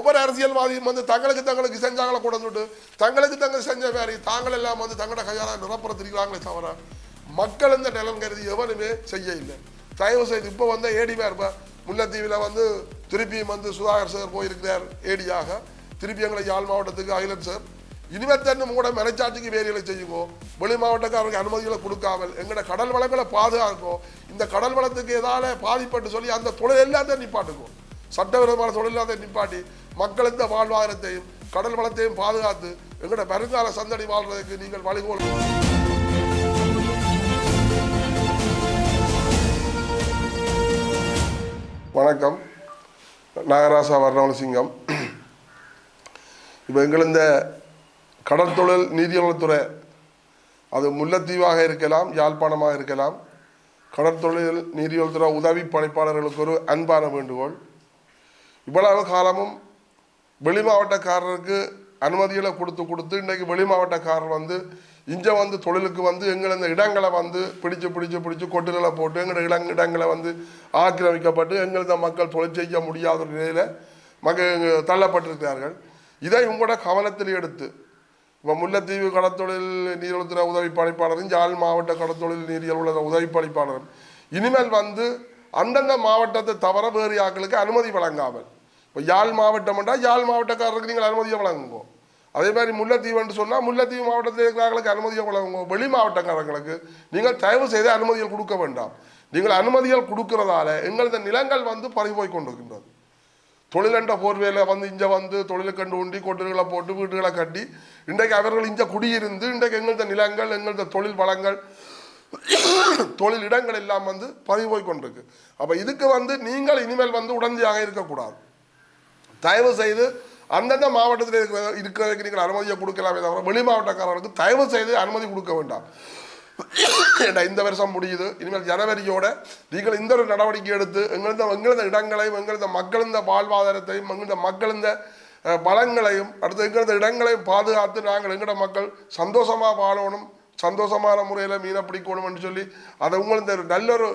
ஒவ்வொரு அரசியல்வாதியும் வந்து தங்களுக்கு தங்களுக்கு செஞ்சாங்கள கொண்டு தங்களுக்கு தங்கள் செஞ்ச மாதிரி தாங்கள் எல்லாம் வந்து தங்களோட கையால நிரப்புறத்திருக்கிறாங்களே தவிர மக்கள் இந்த நிலம் கருதி எவனுமே செய்ய இல்லை தயவு செய்து இப்போ வந்து ஏடிமா இருப்ப முல்லைத்தீவில் வந்து திருப்பியும் வந்து சுதாகர் சார் போயிருக்கிறார் ஏடியாக திருப்பி எங்களை யாழ் மாவட்டத்துக்கு அகிலன் சார் இனிமேத்தன்னு கூட மனச்சாட்சிக்கு வேலைகளை செய்யுங்கோ. வெளி மாவட்டக்காரருக்கு அனுமதிகளை கொடுக்காமல் எங்களோட கடல் வளங்களை பாதுகாக்கும் இந்த கடல் வளத்துக்கு எதால பாதிப்பட்டு சொல்லி அந்த தொழில் எல்லாத்தையும் நிப்பாட்டுக்கும் சட்டவிரோதமான தொழில் நிப்பாட்டி மக்கள் இந்த வாழ்வாதாரத்தையும் கடல் வளத்தையும் பாதுகாத்து எங்களோட வருங்கால சந்தடி வாழ்றதுக்கு நீங்கள் வழிகோல். வணக்கம். நாகராசா வர்ணவனசிங்கம். இப்போ எங்கள் இந்த கடற்தொழில் நீதிவளத்துறை அது முல்லைத்தீவாக இருக்கலாம் யாழ்ப்பாணமாக இருக்கலாம். கடற்தொழில் நீதிவளத்துறை உதவி பணிப்பாளர்களுக்கு ஒரு அன்பான வேண்டுகோள். இவ்வளவு காலமும் வெளி மாவட்டக்காரருக்கு அனுமதிகளை கொடுத்து கொடுத்து இன்றைக்கு வெளி மாவட்டக்காரர் வந்து இங்கே வந்து தொழிலுக்கு வந்து எங்களை இந்த இடங்களை வந்து பிடிச்சு பிடிச்சு பிடிச்சு கொட்டுகளை போட்டு எங்களோட இடம் இடங்களை வந்து ஆக்கிரமிக்கப்பட்டு எங்கள் இந்த மக்கள் தொழில் செய்ய முடியாத ஒரு நிலையில் மக்கள் தள்ளப்பட்டிருக்கிறார்கள். இதை உங்களோட கவனத்தில் எடுத்து இப்போ முல்லைத்தீவு கடத்தொழில் நீர்வளத்துறை உதவி பணிப்பாளரும் யாழ் மாவட்ட கடத்தொழில் நீரியல் உதவி பணிப்பாளரும் இனிமேல் வந்து அந்தந்த மாவட்டத்தை தவிர வேறு யாக்களுக்கு அனுமதி வழங்காமல். இப்போ யாழ் மாவட்டம் என்றால் யாழ் மாவட்டக்காரருக்கு நீங்கள் அனுமதியை வழங்குவோம் அதே மாதிரி முல்லைத்தீவுன்னு சொன்னால் முல்லைத்தீவு மாவட்டத்தில் இருக்கிறவர்களுக்கு அனுமதியை வழங்குங்க. வெளி மாவட்டக்காரங்களுக்கு நீங்கள் தயவு செய்து அனுமதிகள் கொடுக்க வேண்டாம். நீங்கள் அனுமதிகள் கொடுக்கறதால எங்களது நிலங்கள் வந்து பறிபோய் கொண்டிருக்கின்றது. தொழிலண்ட போர்வையில் வந்து இங்கே வந்து தொழிலுக்கண்டு உண்டி கொட்டுகளை போட்டு வீடுகளை கட்டி இன்றைக்கு அவர்கள் இங்கே குடியிருந்து இன்றைக்கு எங்களது நிலங்கள் எங்களது தொழில் வளங்கள் தொழில் இடங்கள் எல்லாம் வந்து பறி போய் கொண்டிருக்கு அப்போ இதுக்கு வந்து நீங்கள் இனிமேல் வந்து உடந்தையாக இருக்கக்கூடாது. தயவு செய்து அந்தந்த மாவட்டத்தில் இருக்கிற இருக்கிறதுக்கு நீங்கள் அனுமதியை கொடுக்கலாமே தவிர வெளி மாவட்டக்காரர்களுக்கு தயவு செய்து அனுமதி கொடுக்க வேண்டாம். ஏண்டா இந்த வருஷம் முடியுது. இனிமேல் ஜனவரியோட நீங்கள் இந்த ஒரு நடவடிக்கை எடுத்து எங்களது எங்களது இடங்களையும் எங்களது மக்களிந்த வாழ்வாதாரத்தையும் எங்களது மக்களிந்த பலங்களையும் அடுத்து எங்களது இடங்களையும் பாதுகாத்து நாங்கள் எங்களோட மக்கள் சந்தோஷமாக வாழணும். சந்தோஷமான முறையில் மீனை பிடிக்கணும்னு சொல்லி அதை உங்களுக்கு ஒரு நல்ல ஒரு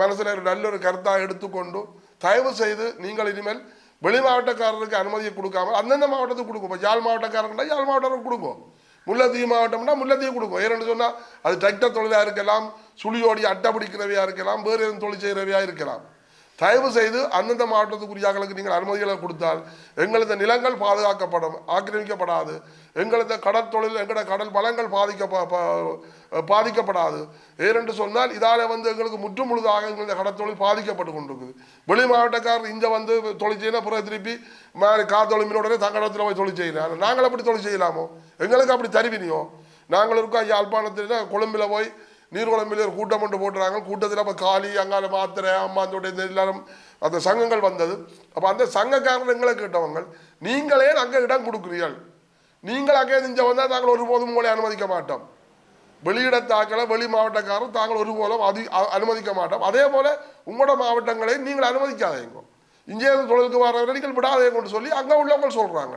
மனசில் ஒரு நல்ல ஒரு கருத்தாக எடுத்துக்கொண்டு தயவு செய்து நீங்கள் இனிமேல் வெளி மாவட்டக்காரருக்கு அனுமதியை கொடுக்காம அந்தந்த மாவட்டத்துக்கு கொடுக்கும் இப்போ யாழ் மாவட்டக்காரங்கன்னா யாழ் மாவட்டத்துக்கு கொடுக்கும் முல்லைத்தீவு மாவட்டம்னா முல்லைத்தீவு கொடுக்கும் ஏன்னு சொன்னால் அது டிராக்டர் தொழிலாக இருக்கலாம் சுழியோடி அட்டை பிடிக்கிறவையாக இருக்கலாம் வேறு எதுவும் தொழில் செய்கிறவையாக இருக்கலாம். தயவு செய்து அந்தந்த மாவட்டத்துக்குரியாக்களுக்கு நீங்கள் அனுமதிகளை கொடுத்தால் எங்களது நிலங்கள் பாதுகாக்கப்படும் ஆக்கிரமிக்கப்படாது. எங்களது கடல் தொழில் எங்களோட கடல் வளங்கள் பாதிக்க பாதிக்கப்படாது. ஏனென்று சொன்னால் இதால் வந்து எங்களுக்கு முற்று முழுதாக எங்களது கடற்தொழில் பாதிக்கப்பட்டு கொண்டிருக்குது. வெளி மாவட்டக்காரர் இங்கே வந்து தொழில் செய்யணும் பிறகு திருப்பி மா- காத்தொழில் தங்கடத்தில் போய் தொழில் செய்யலாம் நாங்கள் அப்படி தொழில் செய்யலாமோ? எங்களுக்கு அப்படி தருவினியோ? நாங்கள் இருக்கோம் யாழ்ப்பாணத்தில் கொழும்பில் போய் நீர்குழம்பில் ஒரு கூட்டம் ஒன்று போட்டுறாங்க. கூட்டத்தில் அப்போ காளி அங்கால மாத்திரை அம்மாந்தோடைய இந்த எல்லாரும் அந்த சங்கங்கள் வந்தது. அப்போ அந்த சங்கக்காரர் எங்களை கேட்டவங்க நீங்களே அங்கே இடம் கொடுக்குறீர்கள். நீங்கள் அங்கே நெஞ்ச வந்தால் நாங்கள் ஒருபோதும் உங்களை அனுமதிக்க மாட்டோம். வெளியிடத்தாக்களை வெளி மாவட்டக்காரர் தாங்கள் ஒருபோதும் அது அனுமதிக்க மாட்டோம். அதே போல் உங்களோட மாவட்டங்களை நீங்கள் அனுமதிக்காதீங்க. இங்கே இருந்து தொழிலுக்கு வரவரை நீங்கள் விடாதேங்கன்னு சொல்லி அங்கே உள்ளவங்க சொல்கிறாங்க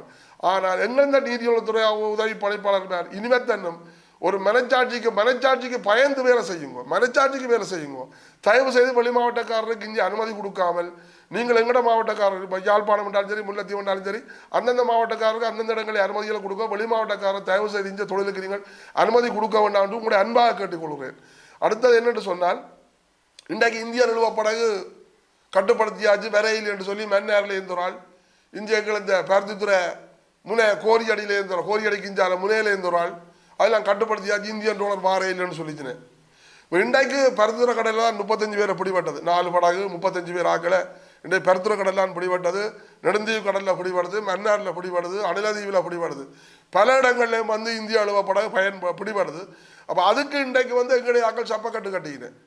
ஆனால் எங்கெந்த நீதியுளத்துறை உதவி பணிப்பாளர் இனிமே தன்னும் ஒரு மனச்சாட்சிக்கு மனச்சாட்சிக்கு பயந்து வேலை செய்யுங்க. மனச்சாட்சிக்கு வேலை செய்யுங்க. தயவு செய்து வெளி மாவட்டக்காரருக்கு இங்கே அனுமதி கொடுக்காமல் நீங்கள் எங்கட மாவட்டக்காரர் இப்போ யாழ்ப்பாணம் என்றாலும் சரி முல்லைத்தீவு என்றாலும் சரி அந்தந்த மாவட்டக்காரருக்கு அந்தந்த இடங்களில் அனுமதிகளை கொடுக்க வெளி மாவட்டக்காரர் தயவு செய்து இந்த தொழிலுக்கு நீங்கள் அனுமதி கொடுக்க வேண்டாம் என்று உங்களுடைய அன்பாக கேட்டுக்கொள்கிறேன். அடுத்தது என்னென்று சொன்னால் இன்றைக்கு இந்திய நிறுவப்படகு கட்டுப்படுத்தியாச்சு வரையில் என்று சொல்லி மன்னாரில் இருந்தோரால் இந்தியர்கள் இந்த பருத்தித்துறை முனை கோரியடியில் இருந்தோம் கோரியடிக்கு இஞ்சால முனையில் இருந்தோரால் அதெல்லாம் கட்டுப்படுத்தியாச்சு இந்தியன் டோலர் வாரையில்னு இல்லைன்னு இப்போ இன்றைக்கு பருத்துற கடையில் தான் முப்பத்தஞ்சு பேரை பிடிபட்டது. நாலு படகு முப்பத்தஞ்சு பேர் ஆக்கலை. இன்றைக்கு பருத்துற கடலாம் பிடிபட்டது. நெடுந்தீவு கடலில் பிடிபடுது மன்னாரில் பிடிபடுது அணிலதீவில் பிடிபடுது. பல இடங்கள்லையும் வந்து இந்திய அலுவ படகு பயன் பிடிபடுது. அப்போ அதுக்கு இன்றைக்கு வந்து எங்களுடைய ஆக்கள் சப்பக்கட்டு கட்டிக்கினேன்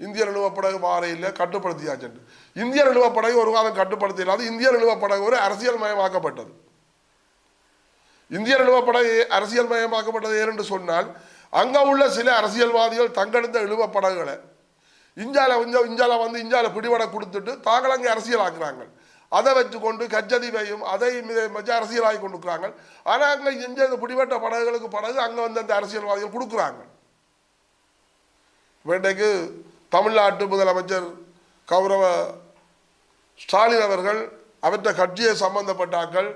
இந்திய நிலுவப்படகு வாரையில் கட்டுப்படுத்தியாச்சு இந்திய நிலுவப்படகு ஒரு காலம் கட்டுப்படுத்த இல்லாது இந்திய நிலுவப்படகு ஒரு அரசியல் மயமாக்கப்பட்டது இந்திய நிலுவப்படகு அரசியல் மயமாக்கப்பட்டது ஏனென்று சொன்னால் அங்கே உள்ள சில அரசியல்வாதிகள் தங்கெடுத்த இழுவப்படகுகளை இஞ்சால கொஞ்சம் இஞ்சால வந்து இஞ்சால பிடிபட கொடுத்துட்டு தாங்கள் அங்கே அரசியலாக்குறாங்க. அதை வச்சுக்கொண்டு கச்சதீவையும் அதையும் இதை வச்சு அரசியலாகி கொண்டுக்கிறாங்க ஆனால் அங்கே இஞ்ச இந்த பிடிபட்ட படகுகளுக்கு படகு அங்கே வந்து அந்த அரசியல்வாதிகள் கொடுக்குறாங்க. இன்றைக்கு தமிழ்நாட்டு முதலமைச்சர் கௌரவ ஸ்டாலின் அவர்கள் அவற்றை கட்சியை சம்பந்தப்பட்டாக்கள்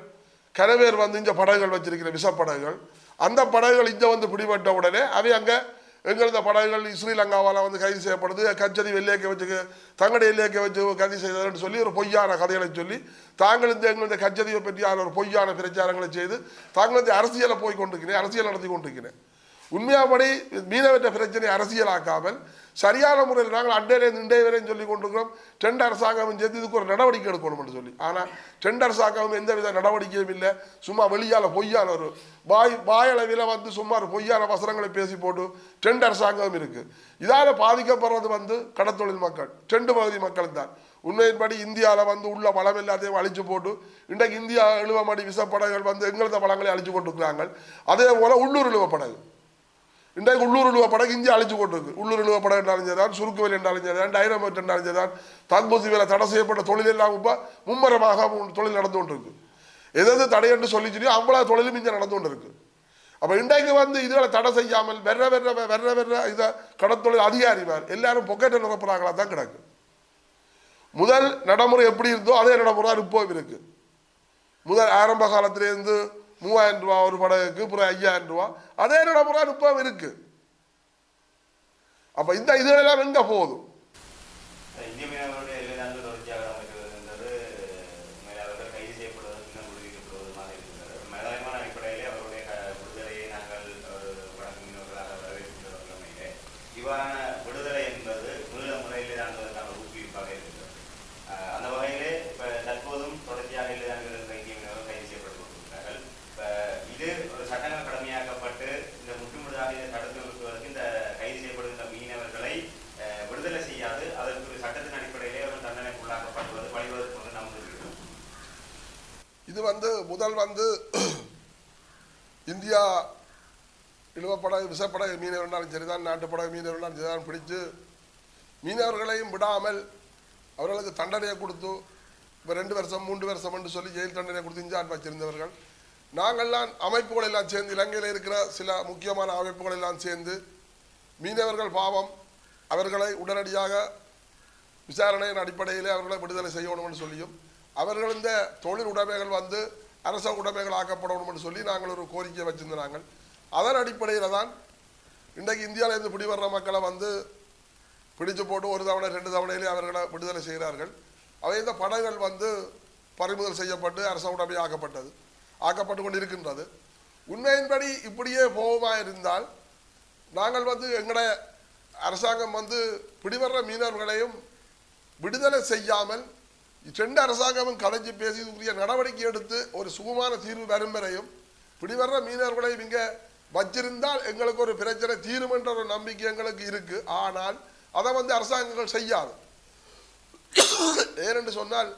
கரவேர் வந்து இங்கே படகுகள் வச்சிருக்கிற விசப்படகுகள் அந்த படகுகள் இங்கே வந்து பிடிபட்ட உடனே அவை அங்கே எங்களது படகுகள் ஸ்ரீலங்காவால் வந்து கைது செய்யப்படுது. கச்சரி வெள்ளையக்க வச்சு தங்கடி வெள்ளையக்க வச்சு கைது செய்ததுன்னு சொல்லி ஒரு பொய்யான கதைகளை சொல்லி தாங்கள் இந்த எங்களுடைய கச்சதியை பற்றியான ஒரு பொய்யான பிரச்சாரங்களை செய்து தாங்களது அரசியலை போய் கொண்டிருக்கிறேன் அரசியல் நடத்தி கொண்டிருக்கிறேன். உண்மையாபடி மீனவற்ற பிரச்சனை அரசியலாக்காமல் சரியான முறையில் நாங்கள் அண்டையிலே இன்றைய வரையும் சொல்லி கொண்டிருக்கிறோம். டெண்ட் அரசாங்கம் சேர்த்து இதுக்கு ஒரு நடவடிக்கை எடுக்கணும்னு சொல்லி. ஆனால் டெண்ட் எந்த எந்தவித நடவடிக்கையும் இல்லை. சும்மா வெளியால் பொய்யான ஒரு வாய் வாயளவில் வந்து சும்மா ஒரு பொய்யான வசனங்களை பேசி போட்டு டெண்ட் அரசாங்கம் இருக்குது இதால் பாதிக்கப்படுறது வந்து கடத்தொழில் மக்கள். டெண்டு பகுதி மக்கள் தான். உண்மையின்படி இந்தியாவில் வந்து உள்ள வளம் எல்லாத்தையும் அழிச்சு போட்டு இன்றைக்கு இந்தியா இழுவமடி விசப்படகுகள் வந்து எங்களது வளங்களை அழிச்சு கொண்டிருக்கிறாங்க. அதே போல் உள்ளூர் இழுவ இன்றைக்கு உள்ளூர் இழுவ படகு இஞ்சி அழிச்சு கொண்டிருக்கு உள்ளூர் இழுவ படகு என்றாலும் சரிதான் சுருக்கு வேலை என்றாலும் சரிதான் டைனமேட் என்றாலும் சரிதான் தாக்குபூசி வேலை தடை செய்யப்பட்ட தொழில் எல்லாம் இப்போ மும்மரமாக தொழில் நடந்து கொண்டிருக்கு. எதாவது தடை என்று சொல்லி சொல்லி அவ்வளோ தொழிலும் இங்கே நடந்து கொண்டிருக்கு. அப்போ இன்றைக்கு வந்து இதுகளை தடை செய்யாமல் வெற வெற வெற வெற இதை கடத்தொழில் அதிகாரிமார் எல்லாரும் பொக்கெட்டை நிரப்புறாங்களா தான் கிடக்கு. முதல் நடைமுறை எப்படி இருந்தோ அதே நடைமுறை இப்போ இப்போவும் இருக்கு. முதல் ஆரம்ப காலத்திலேருந்து மூவாயிரம் ரூபா ஒரு படகுக்கு அப்புறம் ஐயாயிரம் ரூபா. அதே நடைமுறை தான் இப்போவும் இருக்கு. அப்ப இந்த இதுகளெல்லாம் எங்க போகுது இந்திய மீனவர்களுடைய எல்லையிலிருந்து தொடர்ச்சியாக அமைத்து வருகின்றது மேலாளர்கள் கைது செய்யப்படுவதற்கு இன்னும் விடுவிக்கப்படுவதுமாக இருக்கின்றது மேலாண்மையான அடிப்படையிலே அவருடைய க- விடுதலையை நாங்கள் ஒரு வடக்கு மீனவர்களாக வரவேற்கின்ற வகையிலே இவ்வாறான விடுதலை என்பது மீள முறையிலே தாண்டுவதற்கான ஊக்குவிப்பாக இருக்கின்றது அஹ் அந்த வகையிலே இப்ப தற்போதும் தொடர்ச்சியாக எல்லைதான்கள் என்ற இந்திய மீனவர்கள் கைது செய்யப்பட்டு கொண்டிருக்கிறார்கள் இப்ப இது ஒரு சட்டங்கள் கடமையாக்கப்பட்டு இந்த முற்றுமுழுதாக இதை தடுத்து நிறுத்துவதற்கு இந்த கைது செய்யப்படுகின்ற மீனவர்களை அஹ், விடுதலை செய்யாது அதற்கு ஒரு சட்டத்தின் அடிப்படையிலே அவர்கள் தண்டனைக்கு உள்ளாக்கப்படுவது வழிவதற்கு வந்து நம்புகிறோம் இது வந்து முதல் வந்து இந்தியா இழுவப்படகு விசப்படகு மீனவர்னாலும் சரிதான் நாட்டுப்படகு மீனவர்னாலும் சரிதான் பிடித்து மீனவர்களையும் விடாமல் அவர்களுக்கு தண்டனையை கொடுத்து இப்போ ரெண்டு வருஷம் மூன்று வருஷம் என்று சொல்லி ஜெயில் தண்டனை கொடுத்து இஞ்சான் வச்சிருந்தவர்கள் நாங்கள்லாம் அமைப்புகள் எல்லாம் சேர்ந்து இலங்கையில் இருக்கிற சில முக்கியமான அமைப்புகள் எல்லாம் சேர்ந்து மீனவர்கள் பாவம் அவர்களை உடனடியாக விசாரணையின் அடிப்படையிலே அவர்களை விடுதலை செய்யணும்னு சொல்லியும் அவர்கள் இந்த தொழில் உடைமைகள் வந்து அரச உடைமைகள் ஆக்கப்படணும்னு சொல்லி நாங்கள் ஒரு கோரிக்கை வச்சுருந்தாங்க அதன் அடிப்படையில் தான் இன்றைக்கு இந்தியாவிலேருந்து பிடி வர்ற மக்களை வந்து பிடிச்சு போட்டு ஒரு தவணை ரெண்டு தவணையிலே அவர்களை விடுதலை செய்கிறார்கள். அவை இந்த படங்கள் வந்து பறிமுதல் செய்யப்பட்டு அரச உடைமை ஆக்கப்பட்டது ஆக்கப்பட்டு கொண்டு இருக்கின்றது உண்மையின்படி இப்படியே போகுமா இருந்தால் நாங்கள் வந்து எங்களுடைய அரசாங்கம் வந்து பிடிவர்ற மீனவர்களையும் விடுதலை செய்யாமல் ரெண்டு அரசாங்கமும் கலைஞ்சு பேசி உரிய நடவடிக்கை எடுத்து ஒரு சுகமான தீர்வு வரும் வரையும் பிடிவர்ற மீனவர்களையும் இங்கே வச்சிருந்தால் எங்களுக்கு ஒரு பிரச்சனை தீரும் என்ற ஒரு நம்பிக்கை எங்களுக்கு இருக்கு. ஆனால் அதை வந்து அரசாங்கங்கள் செய்யாது. ஏனென்று சொன்னால்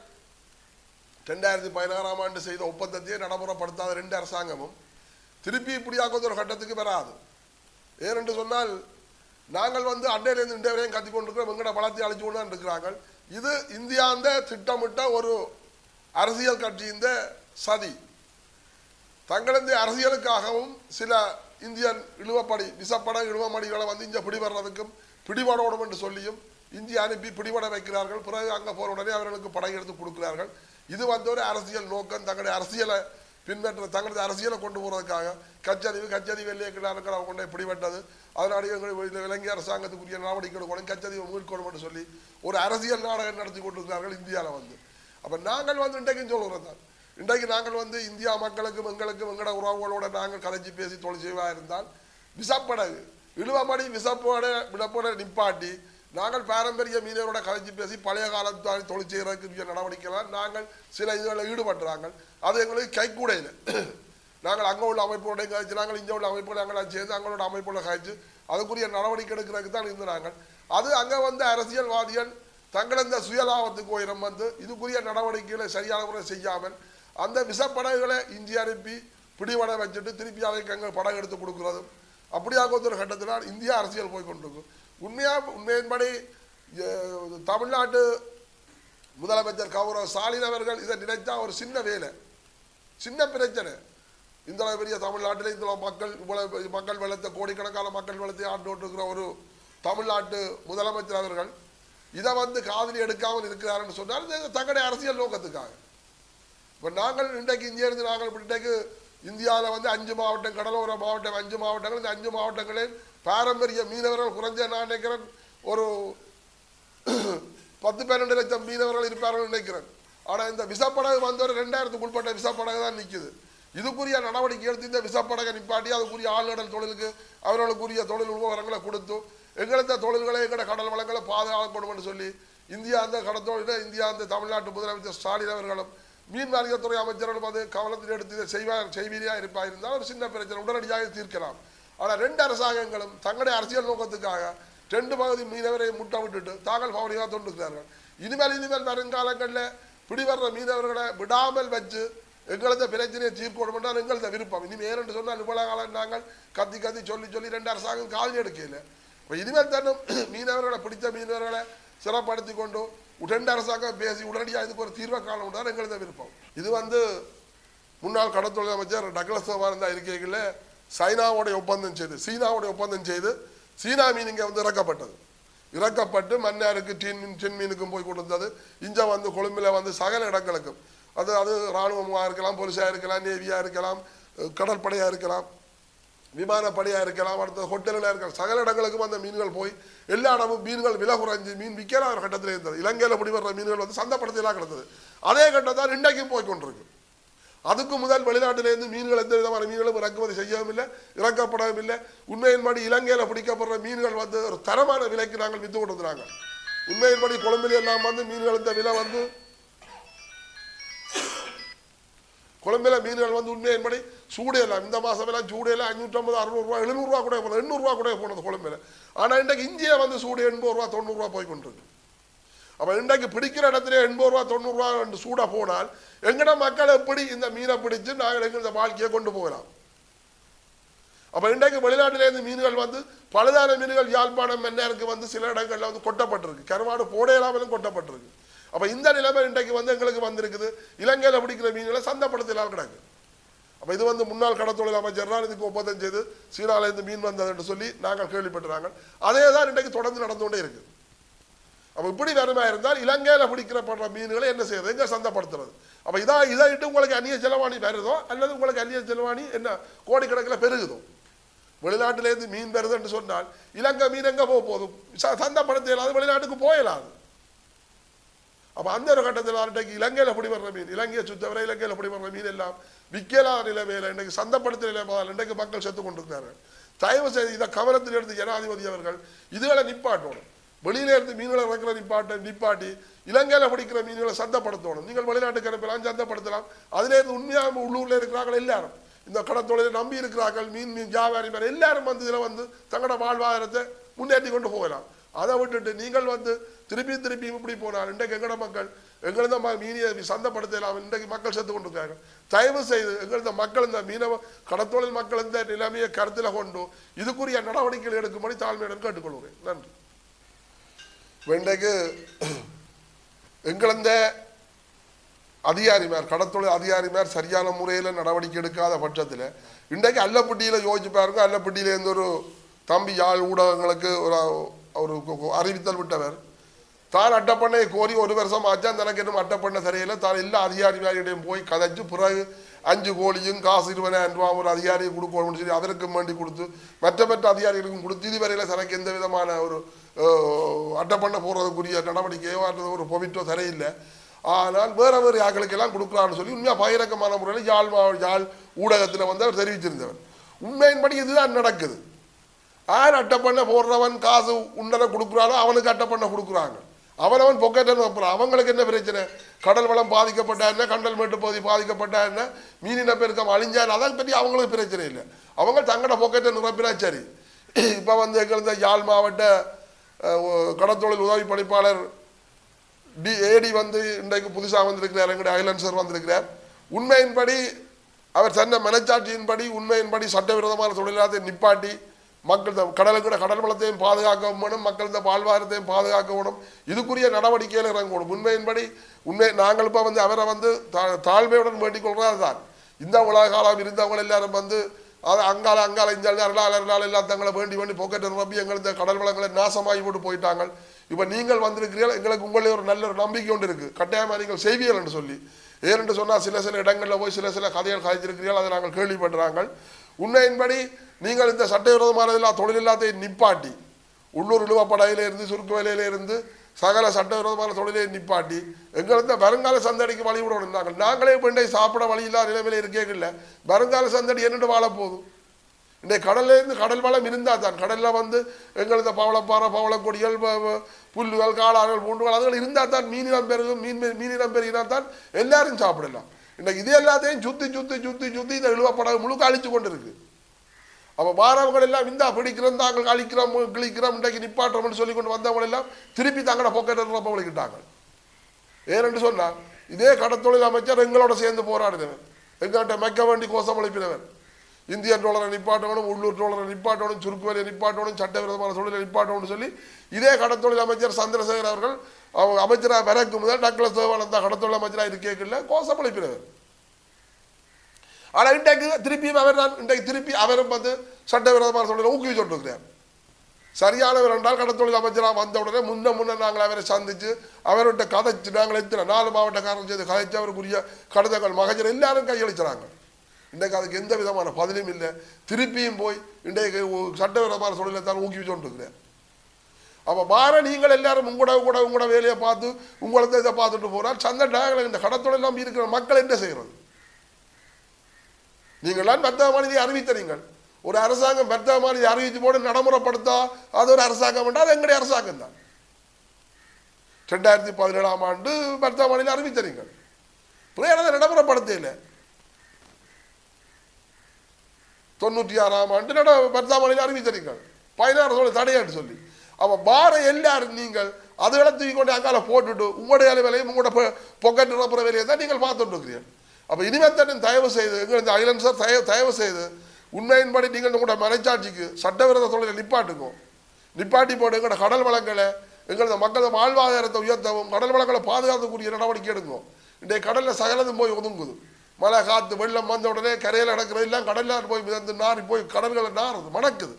ரெண்டாயிரத்தி பதினாறாம் ஆண்டு செய்த ஒப்பந்தத்தையே நடைமுறைப்படுத்தாத ரெண்டு அரசாங்கமும் திருப்பி இப்படியாக ஒரு கட்டத்துக்கு வராது. ஏனென்று சொன்னால் நாங்கள் வந்து அண்டையிலேருந்து இன்றைய வரையும் கத்தி கொண்டிருக்கிறோம் எங்கட பலத்தை அழிச்சு கொண்டு தான் இருக்கிறாங்க இது இந்தியாந்த திட்டமிட்ட ஒரு அரசியல் கட்சியின் சதி. தங்களது அரசியலுக்காகவும் சில இந்தியன் இழுவப்படி விசப்பட இழுவமடிகளை வந்து இங்கே பிடிபடுறதுக்கும் பிடிபடணும் என்று சொல்லியும் இந்திய அனுப்பி பிடிபட வைக்கிறார்கள். பிறகு அங்கே போற உடனே அவர்களுக்கு படை எடுத்து கொடுக்கிறார்கள். இது வந்து ஒரு அரசியல் நோக்கம். தங்களுடைய அரசியலை பின்பற்ற தங்களது அரசியலை கொண்டு போகிறதுக்காக கச்சதீவு கச்சதீவு வெள்ளையக்கிழார்கள் அவங்க கொண்டே பிடிபட்டது. அதனால எங்கள் இலங்கை அரசாங்கத்துக்குரிய நடவடிக்கை எடுக்கணும் கச்சதீவை மீட்கணும் என்று சொல்லி ஒரு அரசியல் நாடகம் நடத்தி கொண்டிருக்கிறார்கள் இந்தியாவில் வந்து. அப்போ நாங்கள் வந்து இன்றைக்கும் சொல்கிறோம் தான் இன்றைக்கு நாங்கள் வந்து இந்தியா மக்களுக்கும் எங்களுக்கும் எங்களோட உறவுகளோட நாங்கள் கலைச்சி பேசி தொழில் செய்வதாக இருந்தால் விசப்படகு. இழுவமடி விசப்போட விடப்போட நிப்பாட்டி நாங்கள் பாரம்பரிய மீனவரோட கலைச்சி பேசி பழைய காலத்து தொழில் செய்கிறதுக்கு நடவடிக்கைலாம் நாங்கள் சில இதுகளில் ஈடுபட்டுறாங்க. அது எங்களுக்கு கைக்கூடையில். நாங்கள் அங்கே உள்ள அமைப்போட கழிச்சு நாங்கள் இங்கே உள்ள அமைப்போட நாங்கள் சேர்ந்து அங்களோட அமைப்போட கழிச்சு அதுக்குரிய நடவடிக்கை எடுக்கிறதுக்கு தான் இருந்தாங்க அது அங்கே வந்த அரசியல்வாதிகள் தங்கள் இந்த சுயலாபத்துக்கு உயரம் வந்து இதுக்குரிய நடவடிக்கைகளை சரியான முறை செய்யாமல் அந்த விசப்படகுகளை இந்திய அனுப்பி பிடிபட வச்சுட்டு திருப்பி அவைக்கு அங்கே படகு எடுத்து கொடுக்குறதும் அப்படியாக ஒரு கட்டத்தினால் இந்தியா அரசியல் போய் கொண்டிருக்கும். உண்மையாக உண்மையின்படி தமிழ்நாட்டு முதலமைச்சர் கௌரவ ஸ்டாலின் அவர்கள் இதை நினைச்சா ஒரு சின்ன வேலை. சின்ன பிரச்சனை. இந்த பெரிய தமிழ்நாட்டில் இந்த மக்கள் இவ்வளவு மக்கள் வெள்ளத்தை கோடிக்கணக்கான மக்கள் வெள்ளத்தை ஆண்டு ஒரு தமிழ்நாட்டு முதலமைச்சர் அவர்கள் இதை வந்து காதலி எடுக்காமல் இருக்கிறாருன்னு சொன்னால் இது தங்களுடைய அரசியல் நோக்கத்துக்காக. இப்போ நாங்கள் இன்றைக்கு இங்கே இருந்து நாங்கள் இன்றைக்கு இந்தியாவில் வந்து அஞ்சு மாவட்டம் கடலோர மாவட்டம் அஞ்சு மாவட்டங்கள். இந்த அஞ்சு மாவட்டங்களில் பாரம்பரிய மீனவர்கள் குறைஞ்ச நான் நினைக்கிறேன். ஒரு பத்து பன்னெண்டு லட்சம் மீனவர்கள் இருப்பார்கள் நினைக்கிறேன். ஆனால் இந்த விசப்படகு வந்த ஒரு ரெண்டாயிரத்துக்கு உட்பட்ட விசப்படகு தான் நிற்குது இதுக்குரிய நடவடிக்கை எடுத்து இந்த விசப்படகை நிப்பாட்டி அதுக்குரிய ஆளுநர் தொழிலுக்கு அவர்களுக்குரிய தொழில் உபகரங்களை கொடுத்து எங்களத்த தொழில்களை எங்களோட கடல் வளங்களை பாதுகாக்கப்படும் என்று சொல்லி இந்தியா அந்த கடத்தொழில இந்தியா அந்த தமிழ்நாட்டு முதலமைச்சர் ஸ்டாலின் அவர்களும் மீன் வாரியத்துறை அமைச்சர்களும் அது கவனத்தில் எடுத்து இதை செய்வார் செய்வீரியாக இருப்பா இருந்தால் ஒரு சின்ன பிரச்சனை உடனடியாக தீர்க்கலாம். ஆனால் ரெண்டு அரசாங்கங்களும் தங்களுடைய அரசியல் நோக்கத்துக்காக ரெண்டு பகுதி மீனவரை முட்டை விட்டுட்டு தாங்கள் பவனியாக தொண்டுக்கிறார்கள் இனிமேல் இனிமேல் வருங்காலங்களில் பிடிவர்ற மீனவர்களை விடாமல் வச்சு எங்களது பிரச்சனையை தீர்க்கணும் என்றால் எங்களது விருப்பம். இனிமேல் என்று சொன்னால் இவ்வளவு காலம் நாங்கள் கத்தி கத்தி சொல்லி சொல்லி ரெண்டு அரசாங்கம் கால் எடுக்கல. இப்போ இனிமேல் தன்னும் மீனவர்களை பிடித்த மீனவர்களை சிறப்படுத்தி கொண்டு ரெண்டு அரசாங்கம் பேசி உடனடியாக இதுக்கு ஒரு தீர்வை காலம் தான் எங்களது விருப்பம். இது வந்து முன்னாள் கடற்தொழில் அமைச்சர் டக்ளஸ் இருந்தா இருக்கைகளில் சைனாவுடைய ஒப்பந்தம் செய்து சீனாவுடைய ஒப்பந்தம் செய்து சீனா மீன் இங்கே வந்து இறக்கப்பட்டது. இறக்கப்பட்டு மன்னாருக்கு டீன் மீன் மீனுக்கும் போய் கொடுத்தது இஞ்ச வந்து கொழும்பில் வந்து சகல இடங்களுக்கும். அது அது இராணுவமாக இருக்கலாம் போலீஸாக இருக்கலாம் நேவியாக இருக்கலாம் கடற்படையாக இருக்கலாம் விமானப்படையாக இருக்கலாம் அடுத்த ஹோட்டலில் இருக்கலாம். சகல இடங்களுக்கும் அந்த மீன்கள் போய் எல்லா இடமும் மீன்கள் விலை குறைஞ்சி மீன் விற்கிற ஒரு கட்டத்தில் இருந்தது. இலங்கையில் பிடிபடுற மீன்கள் வந்து சந்தைப்படுத்தலாம் கிடந்தது. அதே கட்டம் தான் இன்றைக்கும் போய் கொண்டிருக்கு. அதுக்கு முதல் வெளிநாட்டிலேருந்து மீன்கள் எந்த விதமான மீன்களும் இறக்குமதி செய்யவும் இல்லை இறக்கப்படவும் இல்லை உண்மையின்படி இலங்கையில் பிடிக்கப்படுற மீன்கள் வந்து ஒரு தரமான விலைக்கு நாங்கள் வித்து கொடுத்துறாங்க உண்மையின்படி கொழும்பில் எல்லாம் வந்து மீன்கள் இந்த விலை வந்து கொழும்பில் மீன்கள் வந்து உண்மையின்படி சூடு எல்லாம் இந்த மாதம் எல்லாம் சூடையில் அஞ்சூற்றம்பது அறுநூறுவா எழுநூறுவா கூட போனது எண்ணூறுரூவா கூட போனது கொழும்பில். ஆனால் இன்றைக்கு இந்தியா வந்து சூடு எண்பது ரூபா தொண்ணூறுரூவா போய் கொண்டிருக்கு. அப்போ இன்றைக்கு பிடிக்கிற இடத்துல எண்பது ரூபா தொண்ணூறுரூவா ரெண்டு சூடாக போனால் எங்கட மக்கள் எப்படி இந்த மீனை பிடிச்சு நாங்கள் எங்கள் இந்த வாழ்க்கையை கொண்டு போகலாம்? அப்போ இன்றைக்கு வெளிநாட்டிலேருந்து மீன்கள் வந்து பழுதான மீன்கள் யாழ்ப்பாணம் மன்னாருக்கு வந்து சில இடங்களில் வந்து கொட்டப்பட்டிருக்கு. கருவாடு போட இல்லாமலும் கொட்டப்பட்டிருக்கு. அப்போ இந்த நிலைமை இன்றைக்கு வந்து எங்களுக்கு வந்திருக்குது. இலங்கையில் பிடிக்கிற மீன்களை சந்தப்படுத்தலாம் கிடக்கு. அப்போ இது வந்து முன்னாள் கடத்தொழில் அமைச்சர் தான் இதுக்கு ஒப்பந்தம் செய்து சீனாலேருந்து மீன் வந்தது என்று சொல்லி நாங்கள் கேள்விப்பட்டுறாங்க அதே தான் இன்றைக்கு தொடர்ந்து நடந்து கொண்டே இருக்குது அப்போ இப்படி வருமா இருந்தால் இலங்கையில் பிடிக்கிறப்படுற மீன்களை என்ன செய்யறது எங்கே சந்தைப்படுத்துறது. அப்போ இதா இதை இட்டு உங்களுக்கு அந்நிய செலவாணி வருதோ அல்லது உங்களுக்கு அந்நிய செலவாணி என்ன கோடிக்கணக்கில் பெருகுதோ? வெளிநாட்டிலேருந்து மீன் வருதுன்னு சொன்னால் இலங்கை மீன் எங்கே போக போதும் ச- சந்தைப்படுத்த இயலாது வெளிநாட்டுக்கு போயிடாது அப்போ அந்த ஒரு கட்டத்தில் இன்றைக்கு இலங்கையில் பிடி வர்ற மீன் இலங்கையை சுத்தவரை இலங்கையில் பிடி வர்ற மீன் எல்லாம் விற்கலாத நிலைமையில் இன்றைக்கு சந்தப்படுத்த நிலைமையால் இன்றைக்கு மக்கள் செத்து கொண்டிருக்கிறார்கள். தயவு செய்து இதை கவனத்தில் எடுத்து ஜனாதிபதி அவர்கள் இதுகளை நிப்பாட்டணும். வெளியில இருந்து மீன்களை இறக்குற நிப்பாட்ட நிப்பாட்டி இலங்கையில் பிடிக்கிற மீன்களை சந்தைப்படுத்தணும். நீங்கள் வெளிநாட்டுக்கு அனுப்பலாம் சந்தைப்படுத்தலாம் அதிலே இருந்து உண்மையாக உள்ளூரில் இருக்கிறார்கள் எல்லாரும். இந்த கடத்தொழிலை நம்பி இருக்கிறார்கள் மீன் மீன் வியாபாரி மேலே எல்லாரும் வந்து இதில் வந்து தங்களோட வாழ்வாதாரத்தை முன்னேற்றி கொண்டு போகலாம். அதை விட்டுட்டு நீங்கள் வந்து திருப்பி திருப்பி இப்படி போனால் இன்றைக்கு எங்களோட மக்கள் எங்களது மீனியை சந்தப்படுத்தலாம் இன்றைக்கு மக்கள் செத்து கொண்டிருக்காங்க தயவு செய்து எங்களது மக்கள் இந்த மீனவ கடத்தொழில் மக்கள் இந்த நிலைமையை கருத்தில் கொண்டு இதுக்குரிய நடவடிக்கைகள் எடுக்கும்படி தாழ்மையுடன் கேட்டுக்கொள்கிறேன். நன்றி. இன்றைக்கு எங்களந்த அதிகாரிமார் கடத்தொழில் அதிகாரிமார் சரியான முறையில் நடவடிக்கை எடுக்காத பட்சத்தில் இன்றைக்கு அல்லப்பட்டியில் யோசிச்சு பாருங்க அல்லப்பட்டியில் எந்த ஒரு தம்பி யாழ் ஊடகங்களுக்கு ஒரு ஒரு அறிவித்தல் விட்டவர். தான் அட்டப்பண்ணையை கோரி ஒரு வருஷம் ஆச்சா தனக்கு இன்னும் அட்டப்பண்ணை சரியில்லை. தான் எல்லா அதிகாரிமாரிடையும் போய் கதைச்சு பிறகு அஞ்சு கோழியும் காசு இருபதாயிரம் ரூபா ஒரு அதிகாரியை கொடுக்கணும்னு சொல்லி அதற்கும் வேண்டி கொடுத்து மற்ற மற்ற அதிகாரிகளுக்கும் கொடுத்து இதுவரையில் தனக்கு எந்த விதமான ஒரு அட்டப்பண்ணை போடுறதுக்குரிய நடவடிக்கையோ அல்லது ஒரு பொவிட்டோ சரியில்லை. ஆனால் வேற வேறு யாக்களுக்கெல்லாம் கொடுக்குறான்னு சொல்லி உண்மையாக பகிரங்கமான முறையில் யாழ் மாவ- யாழ் ஊடகத்தில் வந்து அவர் தெரிவிச்சிருந்தவர். உண்மையின்படி இதுதான் நடக்குது. யார் அட்டப்பண்ணை போடுறவன் காசு உண்டனை கொடுக்குறானோ அவனுக்கு அட்டப்பண்ணை கொடுக்குறாங்க. அவனவன் பொக்கெட்டை வைப்பான் அவங்களுக்கு என்ன பிரச்சனை? கடல் வளம் பாதிக்கப்பட்டா என்ன? கண்டல் மேட்டு பகுதி பாதிக்கப்பட்டா என்ன? மீனின பெருக்கம் அழிஞ்சா அதை பற்றி அவங்களுக்கு பிரச்சனை இல்லை. அவங்க தங்களோட பொக்கெட்டை நிரப்பினா சரி. இப்போ வந்து எங்களுக்கு யாழ் மாவட்ட கடத்தொழில் கடற்தொழில் உதவி பணிப்பாளர் டி ஏடி வந்து இன்றைக்கு புதுசாக வந்திருக்கிறார் எங்களுடைய ஐலன்சர் வந்திருக்கிறார். உண்மையின்படி அவர் தன்னை மனச்சாட்சியின்படி உண்மையின்படி சட்டவிரோதமான தொழிலாளத்தை நிப்பாட்டி மக்கள் இந்த கூட கடல் வளத்தையும் பாதுகாக்க வேணும் மக்கள் இந்த பாதுகாக்க வேணும். இதுக்குரிய நடவடிக்கையில் இறங்கணும். உண்மையின்படி உண்மை நாங்கள் இப்போ வந்து அவரை வந்து தா- தாழ்மையுடன் வேண்டிக் கொள்றது தான் இந்த உலக காலம் இருந்தவங்க எல்லாரும் வந்து அது அங்கால அங்கால இந்த அரலால் அரலால் எல்லாம் தங்களை வேண்டி வேண்டி பொக்கெட்டை ரப்பி எங்கள் இந்த கடல் வளங்களை நாசமாகி போட்டு போயிட்டாங்க இப்போ நீங்கள் வந்திருக்கிறீர்கள் எங்களுக்கு உங்களே ஒரு நல்ல ஒரு நம்பிக்கை ஒன்று இருக்குது கட்டாயமாக நீங்கள் செய்வீர்கள் என்று சொல்லி. ஏனென்று சொன்னால் சில சில இடங்களில் போய் சில சில கதைகள் கதைச்சிருக்கிறீர்கள் அதை நாங்கள் கேள்விப்படுறாங்க உண்மையின்படி நீங்கள் இந்த சட்டவிரோதமான எல்லா தொழில் எல்லாத்தையும் நிப்பாட்டி உள்ளூர் இழுவப்படையில இருந்து சுருக்கு வேலையில இருந்து சகல சட்டவிரோதமான தொழிலை நிப்பாட்டி எங்களுக்கு வருங்கால சந்தடிக்கு வழி விடணும் நாங்கள் நாங்களே பெண்ணை சாப்பிட வழி இல்லாத நிலைமையில இருக்கேங்கல்ல. வருங்கால சந்தடி என்னென்று வாழ போதும் இன்றைக்கு கடல்லேருந்து கடல் வளம் இருந்தால் தான். கடலில் வந்து எங்களது பவளப்பாறை பவளக்கொடிகள் புல்லுகள் காளான்கள் பூண்டுகள் அதுகள் இருந்தால் தான் மீனிடம் பெருகும் மீன் மீனிடம் பெருகினா தான் எல்லாரும் சாப்பிடலாம். இன்றைக்கு இது எல்லாத்தையும் சுற்றி சுற்றி சுற்றி சுற்றி இந்த இழுவப்படகு முழுக்க அழிச்சு கொண்டு இருக்குது அப்போ மாணவர்கள் எல்லாம் இந்தா பிடிக்கிறோம் தாங்கள் அழிக்கிறோம் கிழிக்கிறோம் இன்றைக்கு நிப்பாட்டுறோம்னு சொல்லி கொண்டு வந்தவங்க எல்லாம் திருப்பி தங்களோட பொக்கெட்டை ரொம்ப வலிக்கிட்டாங்க ஏனென்று சொன்னால் இதே கடத்தொழில் அமைச்சர் எங்களோட சேர்ந்து போராடினவன் எங்கள்கிட்ட மெக்க வேண்டி கோஷம் அளிப்பினவர். இந்தியன் டோலரை நிப்பாட்டணும் உள்ளூர் டோலரை நிப்பாட்டணும் சுருக்கு வேலையை நிப்பாட்டணும் சட்டவிரோதமான தொழிலை நிப்பாட்டணும்னு சொல்லி இதே கடத்தொழில் அமைச்சர் சந்திரசேகர் அவர்கள் அவங்க அமைச்சராக விறக்கும் முதல் டக்ளஸ் தேவானந்தா கடத்தொழில் அமைச்சராக இருக்கேக்கில்ல கோஷம் அளிப்பினவர். ஆனால் இன்றைக்கு திருப்பியும் அவர் தான் இன்றைக்கு திருப்பி அவரும் வந்து சட்டவிரோதமான ஊக்குவி சொல்லிருக்கிறார் சரியானவர் என்றால் கடத்தொழில் அமைச்சராக வந்த உடனே முன்ன முன்ன நாங்கள் அவரை சந்தித்து அவர்கிட்ட கதைச்சு நாங்கள் எத்தனை நாலு மாவட்டக்காரன் செய்து கதைச்சு அவருக்குரிய கடிதங்கள் மகஜர் எல்லாரும் கையளிச்சாங்க. இன்றைக்கு அதுக்கு எந்த விதமான பதிலும் இல்லை. திருப்பியும் போய் இன்றைக்கு சட்டவிரோதமான சூழலை தான் ஊக்குவிச்சுட்டு இருக்கிறேன் அப்போ மாற நீங்கள் எல்லாரும் உங்களோட கூட உங்களோட வேலையை பார்த்து உங்களது இதை பார்த்துட்டு போனால் சந்த நாங்கள் இந்த கடத்தொழில் நம்பி இருக்கிற மக்கள் என்ன செய்கிறது நீங்களாம் மருத்துவ மாநிலத்தை அறிவித்த நீங்கள். ஒரு அரசாங்கம் மருத்துவ மாநிலத்தை அறிவித்து போட்டு நடைமுறைப்படுத்தா அது ஒரு அரசாங்கம் என்றால் அது எங்களுடைய அரசாங்கம் தான். ரெண்டாயிரத்தி பதினேழாம் ஆண்டு மருத்துவ மாநிலம் அறிவித்த நீங்கள். பிரேரணை நடைமுறைப்படுத்தல. இல்லை தொண்ணூற்றி ஆறாம் ஆண்டு நட மருத்துவ மாநிலம் அறிவித்த நீங்கள். பதினாறு சொல்லி தடையாட்டு சொல்லி. அப்போ பார எல்லாரும் நீங்கள் அதுகளை தூக்கி கொண்டு அங்கால போட்டுட்டு உங்களுடைய வேலையும் உங்களோட பொக்கெட் நிரப்புற வேலையை தான் நீங்கள் பார்த்துட்டு இருக்கிறீர்கள். அப்போ இனிமேல் தான் தயவு செய்து எங்கள் இந்த ஐலண்ட் சார் தயவு தயவு செய்து உண்மையின்படி நீங்கள் உங்களோட மனச்சாட்சிக்கு சட்டவிரோத தொழிலை நிப்பாட்டுங்க. நிப்பாட்டி போட்டு எங்களோட கடல் வளங்களை எங்களது மக்களது வாழ்வாதாரத்தை உயர்த்தவும் கடல் வளங்களை பாதுகாக்கக்கூடிய நடவடிக்கை எடுக்கும் இன்றைய கடலில் சகலதும் போய் ஒதுங்குது. மழை காற்று வெள்ளம் வந்த உடனே கரையில் நடக்கிறது எல்லாம் கடலில் போய் மிதந்து நாரி போய் கடல்களை நாறுது மணக்குது.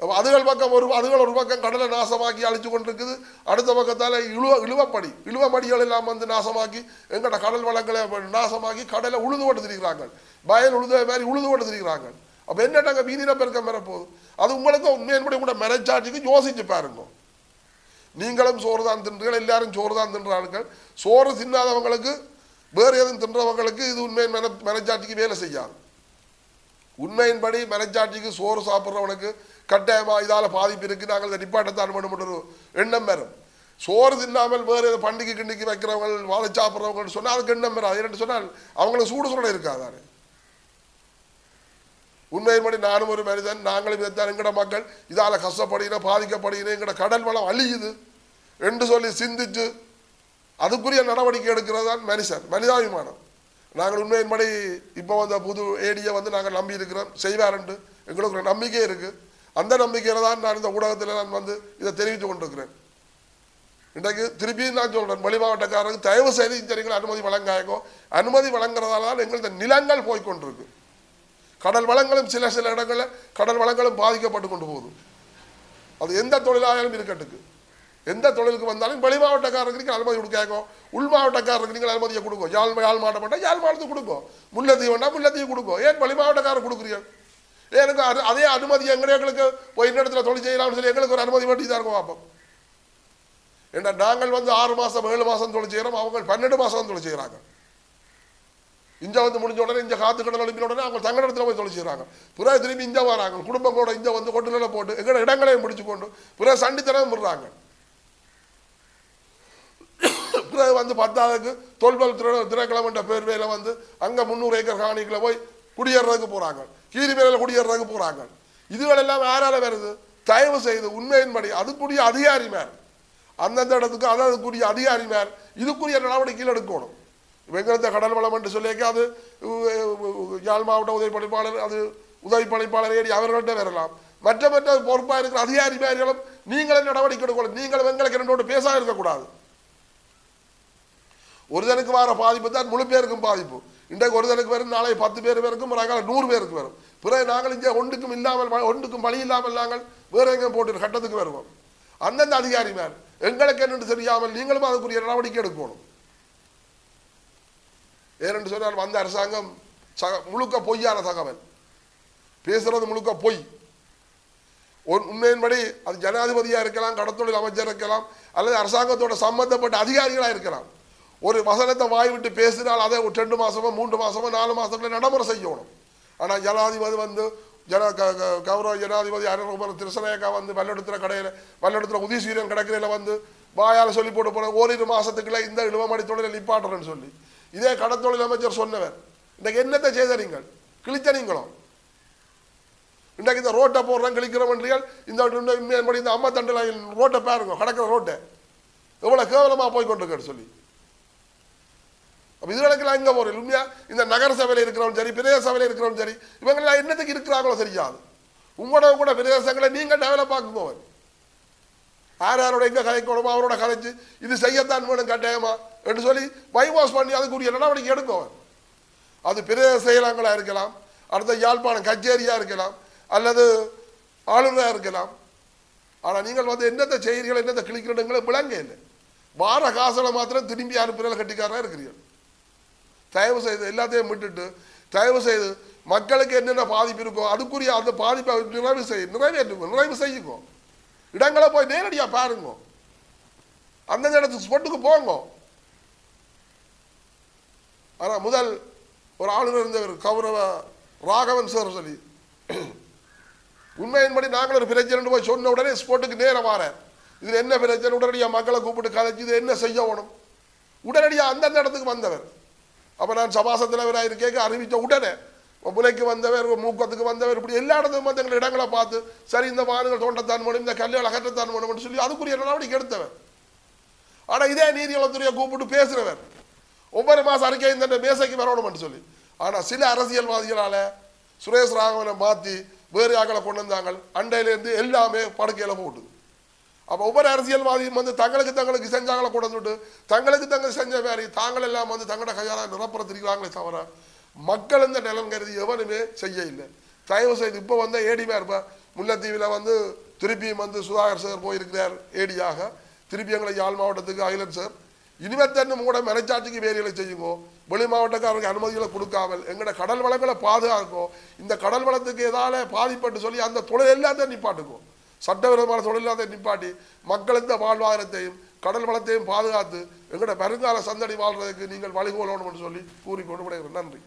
அதுகள் பக்கம் ஒரு அதுகள் ஒரு பக்கம் கடலை நாசமாக்கி அழிச்சு கொண்டிருக்குது. அடுத்த பக்கத்தால் இழுவ இழுவப்படி இழுவப்படிகள் எல்லாம் வந்து நாசமாக்கி எங்கட கடல் வளங்களை நாசமாக்கி கடலை உழுது கொண்டு திரிக்கிறாங்க வயல் உழுது மாதிரி உழுது கொண்டு திரிகிறாங்க அப்போ என்னட்டாங்க மீனின பெருக்கம் வரப்போகுது? அது உங்களுக்கு உண்மையின்படி கூட மெனச்சாட்சிக்கு யோசிச்சு பாருங்க. நீங்களும் சோறு தான் தின்றீர்கள் எல்லாரும் சோறு தான் தின்றார்கள். சோறு தின்னாதவங்களுக்கு வேறு எதுவும் தின்றவங்களுக்கு இது உண்மையின் மென மெனச்சாட்சிக்கு வேலை செய்யாது. உண்மையின்படி மனச்சாட்சிக்கு சோறு சாப்பிட்றவனுக்கு கட்டாயமாக இதால் பாதிப்பு இருக்குது நாங்கள் இதை நிப்பாட்டத்தான் வேண்டும் எண்ணம் வரும் சோறு தின்னாமல் வேறு ஏதோ பண்டிகை கிண்டிக்கு வைக்கிறவங்க வாழை சாப்பிட்றவங்கன்னு சொன்னால் அதுக்கு எண்ணம் வரும் அது என்னன்னு சொன்னால் அவங்களுக்கு சூடு சூட இருக்காதானே உண்மையின்படி நானும் ஒரு மனிதன் நாங்களும் இதைத்தான் எங்கட மக்கள் இதால் கஷ்டப்படுகிறோம் பாதிக்கப்படுகிறோம் எங்கட கடல் வளம் அழியுது என்று சொல்லி சிந்திச்சு அதுக்குரிய நடவடிக்கை எடுக்கிறது தான் மனுஷன் மனிதாபிமானம். நாங்கள் உண்மையின்படி இப்போ வந்த புது ஏடியை வந்து நாங்கள் நம்பி இருக்கிறோம் செய்வாருண்டு. எங்களுக்கு ஒரு நம்பிக்கை இருக்குது அந்த நம்பிக்கையில் தான் நான் இந்த ஊடகத்தில் நான் வந்து இதை தெரிவித்து கொண்டிருக்கிறேன். இன்றைக்கு திருப்பியும் நான் சொல்கிறேன் வெளி மாவட்டக்காரருக்கு தயவு செய்து சரிங்கள் அனுமதி வழங்காயங்கோ அனுமதி வழங்குறதால தான் எங்களது நிலங்கள் போய்கொண்டிருக்கு கடல் வளங்களும் சில சில இடங்களில் கடல் வளங்களும் பாதிக்கப்பட்டு கொண்டு போகுது. அது எந்த தொழிலாளர்களும் இருக்கட்டுக்கு. எந்த தொழிலுக்கு வந்தாலும் வெளி மாவட்டக்காரருக்கு நீங்கள் அனுமதி கொடுக்காங்க உள் மாவட்டக்காரருக்கு நீங்கள் அனுமதியை கொடுக்கும் யாழ் யாழ் மாவட்டம் யாழ் மாவட்டத்துக்கு கொடுக்கும் முல்லத்தீவு வேண்டாம் முல்லத்தீவு கொடுக்கும் ஏன் வெளி மாவட்டக்காரர் கொடுக்குறீங்க? எனக்கு அது அதே அனுமதி எங்களை எங்களுக்கு போய் இடத்துல தொழில் செய்யலாம்னு சொல்லி எங்களுக்கு ஒரு அனுமதி வேண்டி தான் இருக்கும் பார்ப்போம் ஏன்னா நாங்கள் வந்து ஆறு மாதம் ஏழு மாதம் தொழில் செய்கிறோம் அவங்க பன்னெண்டு மாதம் தொழில் செய்கிறாங்க இந்தியா வந்து முடிஞ்ச உடனே இந்த காத்து கடல் அனுப்பின உடனே அவங்க தங்க இடத்துல போய் தொழில் செய்கிறாங்க பிறகு திரும்பி இந்தியா வராங்க. குடும்பங்களோட இங்கே வந்து கொட்டுல போட்டு எங்களோட இடங்களையும் முடிச்சு கொண்டு பிறகு சண்டித்தனம் விடுறாங்க. பிறகு வந்து பத்தாவதுக்கு தொல்பல் திரு திரைக்கிழமைன்ற பேர்வையில் வந்து அங்கே முந்நூறு ஏக்கர் காணிக்கில் போய் குடியேறதுக்கு போகிறாங்க கீரிமேல குடியேறதுக்கு போகிறாங்க இதுகளெல்லாம் யாரால வருது? தயவு செய்து உண்மையின்படி அதுக்குரிய அதிகாரிமார் அந்தந்த இடத்துக்கு அது அதுக்குரிய அதிகாரி இதுக்குரிய நடவடிக்கைகள் எடுக்கணும். வெங்கலத்த கடல் வளம் என்று சொல்லியிருக்க அது யாழ் மாவட்ட உதவி பணிப்பாளர் அது உதவி பணிப்பாளர் ஏறி அவர்கள்ட்ட வரலாம். மற்ற மற்ற பொறுப்பாக இருக்கிற அதிகாரி மேலும் நீங்களே நடவடிக்கை எடுக்கணும். நீங்கள் எங்களுக்கு ரெண்டோடு பேசாக இருக்கக்கூடாது. ஒருதனுக்கு வர பாதிப்பு தான் முழு பேருக்கும் பாதிப்பு. இன்றைக்கு ஒருதனுக்கு வரும் நாளை பத்து பேர் பேருக்கும் நாங்கள் நூறு பேருக்கு வரும். பிறகு நாங்கள் இங்கே ஒன்றுக்கும் இல்லாமல் ஒன்றுக்கும் வழி இல்லாமல் நாங்கள் வேற எங்கே போட்டு கட்டத்துக்கு வருவோம். அந்தந்த அதிகாரி மேல். எங்களுக்கு என்னென்று தெரியாமல் நீங்களும் அதுக்குரிய நடவடிக்கை எடுக்கணும். ஏனென்று சொன்னால் வந்த அரசாங்கம் சக முழுக்க பொய்யான தகவல். பேசுறது முழுக்க பொய். உண்மையின்படி அது ஜனாதிபதியாக இருக்கலாம் கடத்தொழில் அமைச்சர் இருக்கலாம் அல்லது அரசாங்கத்தோட சம்பந்தப்பட்ட அதிகாரிகளாக இருக்கலாம். ஒரு வசனத்தை வாய் விட்டு பேசினால் அதை ஒரு ரெண்டு மாசமோ மூன்று மாசமோ நாலு மாசத்துல நடைமுறை செய்யணும். ஆனால் ஜனாதிபதி வந்து ஜன க- க- கௌரவ ஜனாதிபதி அருணகுமார் திருசநாயக்கா வந்து வல்லெடுத்துற கடையில் வல்லெடுத்துற உதயசூரியன் கடற்கரையில் வந்து வாயால் சொல்லி போட்டு போன ஓரிரு மாசத்துக்குள்ள இந்த இழுவமடி தொழிலை நிப்பாட்டுறேன்னு சொல்லி. இதே கடத்தொழில் அமைச்சர் சொன்னவர். இன்றைக்கு என்னத்தை செய்த நீங்கள்? கிழித்த நீங்களும் இன்றைக்கு இந்த ரோட்டை போடுறோம் கிழிக்கிறவன்றியால் இந்த இந்த அம்மா தண்டில் ரோட்டை பாருங்க கடக்கிற ரோட்டை. எவ்வளோ கேவலமாக போய் கொண்டிருக்கேன்னு சொல்லி. அப்போ இதுகளுக்கெல்லாம் இங்கே போகிறேன் உண்மையா? இந்த நகர சபையில் இருக்கிறவன் சரி பிரதேச சபையில் இருக்கிறவன் சரி இவங்கெல்லாம் என்னத்துக்கு இருக்கிறாங்களோ சரியாது உங்களோட கூட பிரதேசங்களை நீங்கள் டெவலப் ஆக்குங்கவன் யார் யாரோட எங்கே கலைக்கணுமோ அவரோட கலைச்சு இது செய்யத்தான் வேணும் கட்டாயமா? என்று சொல்லி பைபாஸ் பண்ணி அதுக்குரிய நடவடிக்கை எடுக்கவன் அது பிரதேச செயலங்களாக இருக்கலாம் அடுத்த யாழ்ப்பாணம் கச்சேரியாக இருக்கலாம் அல்லது ஆளுநராக இருக்கலாம். ஆனால் நீங்கள் வந்து என்னத்தை செய்கிறீர்கள் என்னத்தை கிளிக்கிறீங்களோ விளங்க இல்லை. வார காசில் மாத்திரம் திரும்பி அனுப்புகிற கட்டிக்காரராக இருக்கிறீர்கள். தயவு செய்து எல்லாத்தையும் விட்டுட்டு தயவு செய்து மக்களுக்கு என்னென்ன பாதிப்பு இருக்கோ அதுக்குரிய அந்த பாதிப்பை நிறைவு செய்ய நிறைவேற்றுங்க நிறைவு செய்யுங்க. இடங்களை போய் நேரடியாக பாருங்க. அந்தந்த இடத்துக்கு ஸ்பொட்டுக்கு போங்க. ஆனால் முதல் ஒரு ஆளுநர் இருந்தவர் கௌரவ ராகவன் சார் சொல்லி. உண்மையின்படி நாங்கள் ஒரு பிரச்சனை போய் சொன்ன உடனே ஸ்போட்டுக்கு நேரம் வாரேன் இதில் என்ன பிரச்சனை? உடனடியாக மக்களை கூப்பிட்டு கதைச்சு இது என்ன செய்யணும் உடனடியாக அந்தந்த இடத்துக்கு வந்தவர். அப்போ நான் சபாச தலைவராக இருக்கேக்க அறிவித்த உடனே முலைக்கு வந்தவர் மூக்கத்துக்கு வந்தவர் இப்படி எல்லா இடத்துக்கும் வந்து எங்கள் இடங்களை பார்த்து சரி இந்த மாடுகள் தோண்டத்தான் முடியும் இந்த கல்யாணம் அகற்றத்தான் முடியும்னு சொல்லி அதுக்குரிய நடவடிக்கை எடுத்தவர். ஆனால் இதே நீதிவளத்துறையை கூப்பிட்டு பேசுகிறவர் ஒவ்வொரு மாதம் அறிக்கை இந்த மேசைக்கு வரணும்னு சொல்லி. ஆனால் சில அரசியல்வாதிகளால் சுரேஷ் ராகவனை மாற்றி வேறு ஆக்களை கொண்டு வந்தாங்க. அண்டையிலேருந்து எல்லாமே படுக்கையில் போட்டுது. அப்போ ஒவ்வொரு அரசியல்வாதியும் வந்து தங்களுக்கு தங்களுக்கு செஞ்சாங்களை கூட வந்துட்டு தங்களுக்கு தங்கள் செஞ்ச வேலை தாங்கள் எல்லாம் வந்து தங்களோட கையால் நிரப்புறத்திருக்கிறாங்களே தவிர மக்கள் இந்த நிலம் கருதி எவனுமே செய்ய இல்லை தயவு செய்து இப்போ வந்து ஏடிமா இருப்பேன் முல்லைத்தீவில் வந்து திருப்பியும் வந்து சுதாகர் சார் போயிருக்கிறார் ஏடியாக திருப்பி எங்களை யாழ் மாவட்டத்துக்கு அகிலன் சார். இனிமேத்தன்னு கூட மனச்சாட்சிக்கு வேலைகளை செய்யுங்கோ. வெளி மாவட்டக்காரருக்கு அனுமதிகளை கொடுக்காமல் எங்களோட கடல் வளங்களை பாதுகாக்கும் இந்த கடல் வளத்துக்கு எதால பாதிப்பட்டு சொல்லி அந்த தொழில் எல்லாத்தையும் நிப்பாட்டுக்கும் சட்டவிரோதமான தொழில் எல்லாத்தையும் நிப்பாட்டி மக்களுக்கு வாழ்வாதாரத்தையும் கடல் வளத்தையும் பாதுகாத்து எங்களோட வருங்கால சந்தடி வாழ்றதுக்கு நீங்கள் வழிகோலணும்னு சொல்லி கூறிக்கொண்டு விடைகிறேன் நன்றி.